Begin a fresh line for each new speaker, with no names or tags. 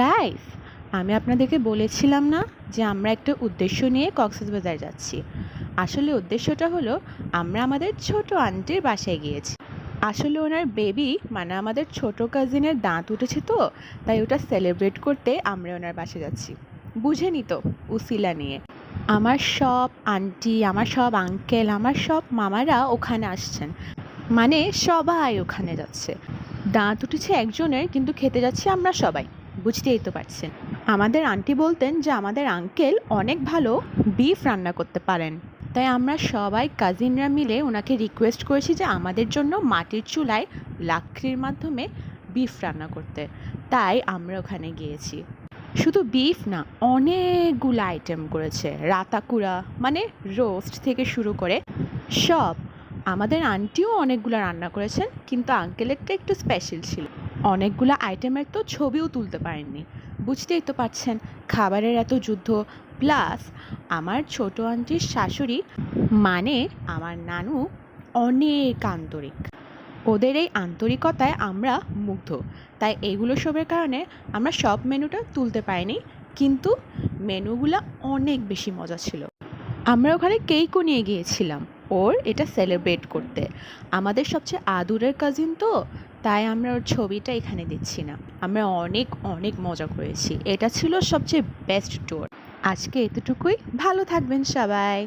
Guys আমি আপনাদেরকে বলেছিলাম না যে আমরা একটা উদ্দেশ্য নিয়ে কক্সবাজার যাচ্ছি। আসলে উদ্দেশ্যটা হলো, আমরা আমাদের ছোট আন্টির বাসায় গিয়েছি। আসলে ওনার বেবি মানে আমাদের ছোট কাজিনের দাঁত উঠেছে তো, তাই ওটা সেলিব্রেট করতে আমরা ওনার বাসায় যাচ্ছি। বুঝেনি তো উসিলা নিয়ে। আমার সব আন্টি আমার সব আঙ্কেল আমার সব মামারা ওখানে আসছেন। মানে সবাই ওখানে যাচ্ছে। দাঁত উঠেছে একজনের, কিন্তু খেতে যাচ্ছি আমরা সবাই। বুঝতেই তো পারছেন। আমাদের আন্টি বলতেন যে আমাদের আঙ্কেল অনেক ভালো বিফ রান্না করতে পারেন। তাই আমরা সবাই কাজিনরা মিলে ওনাকে রিকোয়েস্ট করেছি যে আমাদের জন্য মাটির চুলায় লাকড়ির মাধ্যমে বিফ রান্না করতে। তাই আমরা ওখানে গিয়েছি। শুধু বিফ না, অনেকগুলো আইটেম করেছে। রাতাকুড়া মানে রোস্ট থেকে শুরু করে সব। আমাদের আন্টিও অনেকগুলো রান্না করেছেন, কিন্তু আঙ্কেলেরটা একটু স্পেশাল ছিল। অনেকগুলো আইটেমের তো ছবিও তুলতে পারেননি। বুঝতেই তো পারছেন, খাবারের এত যুদ্ধ। প্লাস, আমার ছোট আন্টির শাশুড়ি মানে আমার নানু, অনেক আন্তরিক। ওদের এই আন্তরিকতায় আমরা মুগ্ধ। তাই এগুলো সবের কারণে আমরা সব মেনুটা তুলতে পারিনি, কিন্তু মেনুগুলো অনেক বেশি মজা ছিল। আমরা ওখানে কেকও নিয়ে গিয়েছিলাম। ওর এটা সেলিব্রেট করতে। আমাদের সবচেয়ে আদুরের কাজিন তো তাই আমরা ওর ছবিটা এখানে দিচ্ছি না। আমরা অনেক অনেক মজা করেছি। এটা ছিল সবচেয়ে বেস্ট ট্যুর আজকে এতটুকুই। ভালো থাকবেন সবাই।